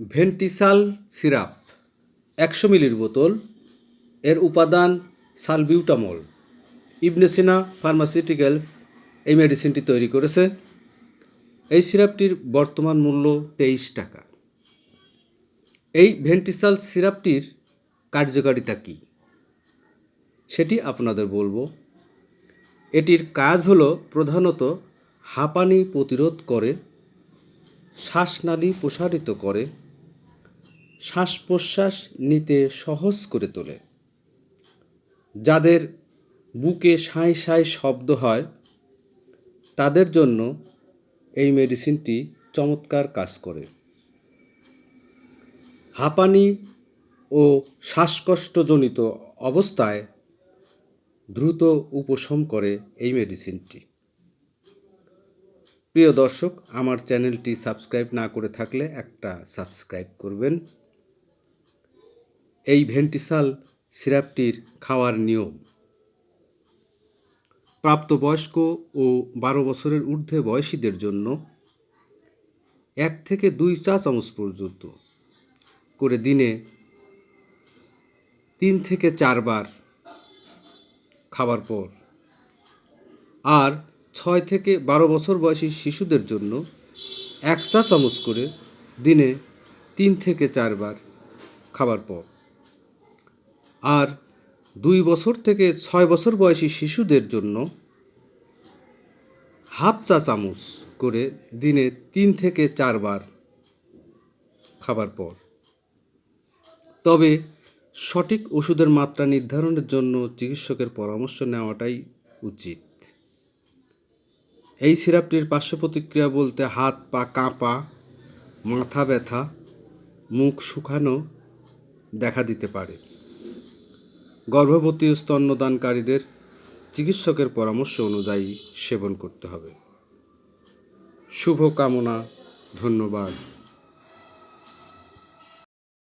ভেন্টিসাল syrup, একশো মিলির বোতল, এর উপাদান সালবিউটামল। ইবনেসিনা ফার্মাসিউটিক্যালস এই মেডিসিনটি তৈরি করেছে। এই সিরাপটির বর্তমান মূল্য তেইশ টাকা। এই ভেন্টিসাল সিরাপটির কার্যকারিতা কী? সেটি আপনাদের বলব। এটির কাজ হলো প্রধানত হাঁপানি প্রতিরোধ করে, শ্বাসনালী প্রসারিত করে শ্বাস প্রশ্বাস নিতে সহজ করে তোলে। যাদের বুকে সাঁই সাঁই শব্দ হয়, তাদের জন্য এই মেডিসিনটি চমৎকার কাজ করে। হাঁপানি ও শ্বাসকষ্টজনিত অবস্থায় দ্রুত উপশম করে এই মেডিসিনটি। প্রিয় দর্শক, আমার চ্যানেলটি সাবস্ক্রাইব না করে থাকলে একটা সাবস্ক্রাইব করবেন। এই ভেন্টিসাল সিরাপটির খাওয়ার নিয়ম। প্রাপ্তবয়স্ক ও বারো বছরের ঊর্ধ্বে বয়সীদের জন্য এক থেকে দুই চা চামচ পর্যন্ত করে দিনে তিন থেকে চারবার খাবার পর। আর ছয় থেকে বারো বছর বয়সী শিশুদের জন্য এক চা চামচ করে দিনে তিন থেকে চারবার খাবার পর। আর দুই বছর থেকে ছয় বছর বয়সী শিশুদের জন্য হাফ চা চামচ করে দিনে তিন থেকে চারবার খাবার পর। তবে সঠিক ওষুধের মাত্রা নির্ধারণের জন্য চিকিৎসকের পরামর্শ নেওয়াটাই উচিত। এই সিরাপটির পার্শ্ব প্রতিক্রিয়া বলতে হাত, পা কাঁপা, মাথা ব্যথা, মুখ শুকানো দেখা দিতে পারে। গর্ভবতী স্তন্যদানকারীদের চিকিৎসকের পরামর্শ অনুযায়ী সেবন করতে হবে। শুভ কামনা ধন্যবাদ।